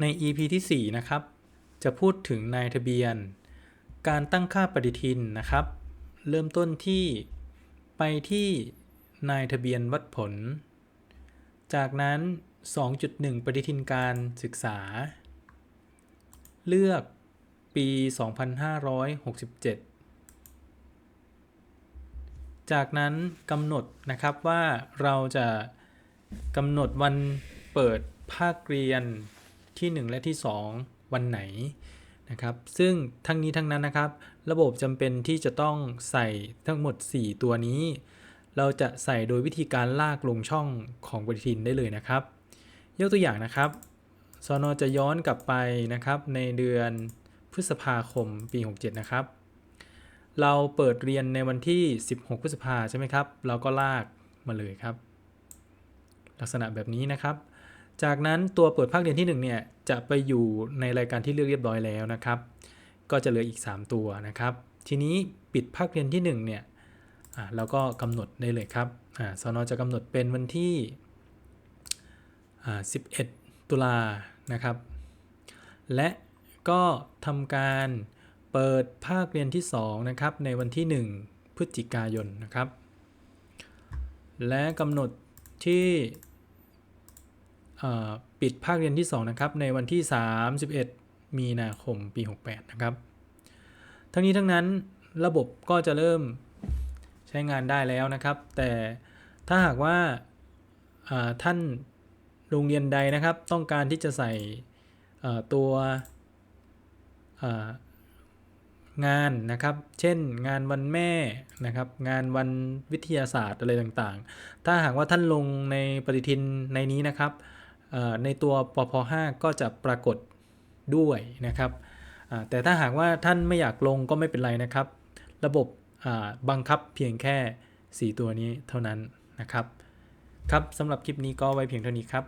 ใน EP ที่ 4 นะครับ จะพูดถึงนายทะเบียน การตั้งค่าปฏิทินนะครับ เริ่มต้นที่ไปที่นายทะเบียนวัดผล จากนั้น 2.1 ปฏิทินการศึกษา เลือกปี 2567 จากนั้นกำหนดนะครับว่าเราจะกำหนดวันเปิดภาคเรียน ที่ 1 และที่ 2 วันไหนนะครับ ซึ่งทั้งนี้ทั้งนั้นนะครับ ระบบจำเป็นที่จะต้องใส่ทั้งหมด 4 ตัวนี้ เราจะใส่โดยวิธีการลากลงช่องของปฏิทินได้เลยนะครับ ยกตัวอย่างนะครับสนจะย้อนกลับไปนะครับในเดือนพฤษภาคมปี 67 นะครับ เราเปิดเรียนในวันที่ 16 พฤษภาใช่ไหมครับ เราก็ลากมาเลยครับ ลักษณะแบบนี้นะครับ จากนั้นตัวเปิดภาคเรียนที่ 1 เนี่ย จะไปอยู่ในรายการที่เลือกเรียบร้อยแล้วนะครับ ก็จะเหลืออีก 3 ตัวนะครับ ทีนี้ปิดภาคเรียนที่ 1 เนี่ยเราก็กำหนดได้เลยครับอ่าสนจะกำหนดเป็นวันที่ 11 ตุลานะครับ และก็ทำการเปิดภาคเรียนที่ 2 นะครับ ในวันที่ 1 พฤศจิกายนนะครับ และกำหนดที่ ปิดภาคเรียนที่ 2 นะครับ ในวันที่ 31 มีนาคมปี 68 นะครับ ทั้งนี้ทั้งนั้นระบบก็จะเริ่มใช้งานได้แล้วนะครับ แต่ถ้าหากว่าาท่านโรงเรียนใดนะครับ ต้องการที่จะใส่ตัวางานนะครับ เช่นงานวันแม่นะครับ งานวันวิทยาศาสตร์อะไรต่างๆ ถ้าหากว่าท่านลงในปฏิทินในนี้นะครับ ในตัวปพ5ก็จะปรากฏด้วยนะครับแต่ถ้าหากว่าท่านไม่อยากลงก็ไม่เป็นไรนะครับ ระบบบังคับเพียงแค่ 4 ตัวนี้เท่านั้นนะครับ ครับสำหรับคลิปนี้ก็ไว้เพียงเท่านี้ครับ